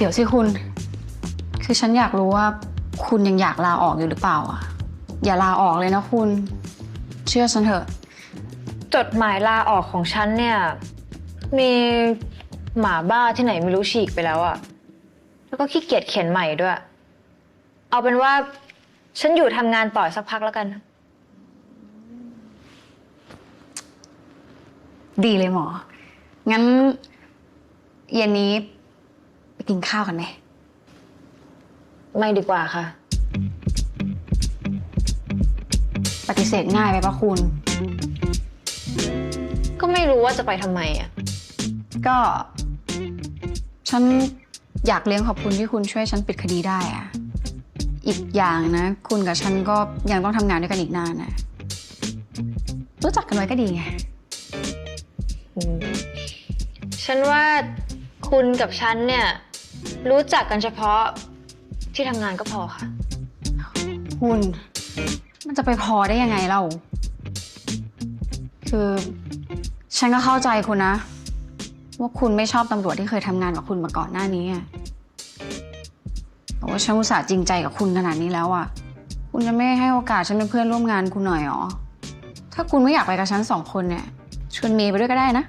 เดี๋ยวสิคุณ คือฉันอยากรู้ว่า คุณยังอยากลาออกอยู่หรือเปล่าอะ อย่าลาออกเลยนะคุณ เชื่อฉันเถอะ จดหมายลาออกของฉันเนี่ย มีหมาบ้าที่ไหนไม่รู้ฉีกไปแล้วอะแล้วก็ขี้เกียจเขียนใหม่ด้วย เอาเป็นว่า ฉันอยู่ทำงานต่อสักพักแล้วกัน ดีเลยหมอ งั้น เย็นนี้ ไปกินข้าวกันไหม ไม่ดีกว่าค่ะ ปฏิเสธง่ายไปปะคุณ ก็ไม่รู้ว่าจะไปทำไมอะก็ ฉันอยากเลี้ยงขอบคุณที่คุณช่วยฉันปิดคดีได้อะอีกอย่างนะ คุณกับฉันก็ยังต้องทำงานด้วยกันอีกนานนะรู้จักกันไว้ก็ดีไงอืมฉันว่าคุณกับฉันเนี่ย รู้จักกันเฉพาะที่ทำงานก็พอค่ะ คุณ มันจะไปพอได้ยังไงเล่าคือ ฉันก็เข้าใจคุณนะ ว่าคุณไม่ชอบตำรวจที่เคยทำงานกับคุณมาก่อนหน้านี้อะแต่ว่าฉันอุตส่าห์จริงใจกับคุณขนาดนี้แล้วอะคุณจะไม่ให้โอกาสฉันเป็นเพื่อนร่วมงานคุณหน่อยหรอ ถ้าคุณไม่อยากไปกับฉันสองคนเนี่ยชวนเมย์ไปด้วยก็ได้นะ